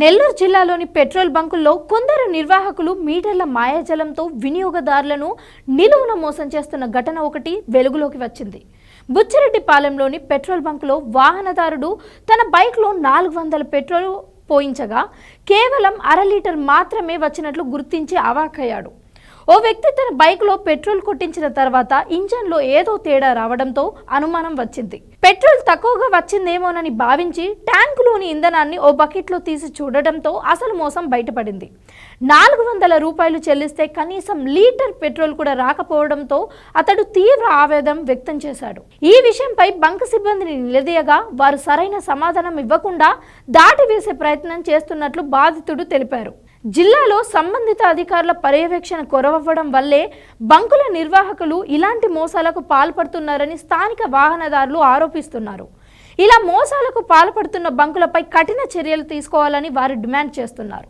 నెల్లూరు జిల్లాలోని పెట్రోల్ బంకుల్లో కొందరు నిర్వాహకులు మీటర్ల మాయాజలంతో వినియోగదారులను నిలువున మోసం చేస్తున్న ఘటన ఒకటి వెలుగులోకి వచ్చింది. బుచ్చిరెడ్డిపాలెంలోని పెట్రోల్ బంకులో వాహనదారుడు తన బైక్లో నాలుగు వందల పెట్రోల్ పోయించగా కేవలం అర లీటర్ మాత్రమే వచ్చినట్లు గుర్తించి అవాక్కయ్యాడు. ఓ వ్యక్తి తన బైక్లో పెట్రోల్ కొట్టించిన తర్వాత ఇంజన్లో ఏదో తేడా రావడంతో అనుమానం వచ్చింది. పెట్రోల్ తక్కువగా వచ్చిందేమోనని భావించి ట్యాంకులోని ఇంధనాన్ని ఓ బకెట్లో తీసి చూడడంతో అసలు మోసం బయటపడింది. నాలుగు వందల రూపాయలు చెల్లిస్తే కనీసం లీటర్ పెట్రోల్ కూడా రాకపోవడంతో అతడు తీవ్ర ఆవేదన వ్యక్తం చేశాడు. ఈ విషయంపై బంక్ సిబ్బందిని నిలదీయగా వారు సరైన సమాధానం ఇవ్వకుండా దాటి వేసే ప్రయత్నం చేస్తున్నట్లు బాధితుడు తెలిపారు. జిల్లాలో సంబంధిత అధికారుల పర్యవేక్షణ కొరవవ్వడం వల్లే బంకుల నిర్వాహకులు ఇలాంటి మోసాలకు పాల్పడుతున్నారని స్థానిక వాహనదారులు ఆరోపిస్తున్నారు. ఇలా మోసాలకు పాల్పడుతున్న బంకులపై కఠిన చర్యలు తీసుకోవాలని వారు డిమాండ్ చేస్తున్నారు.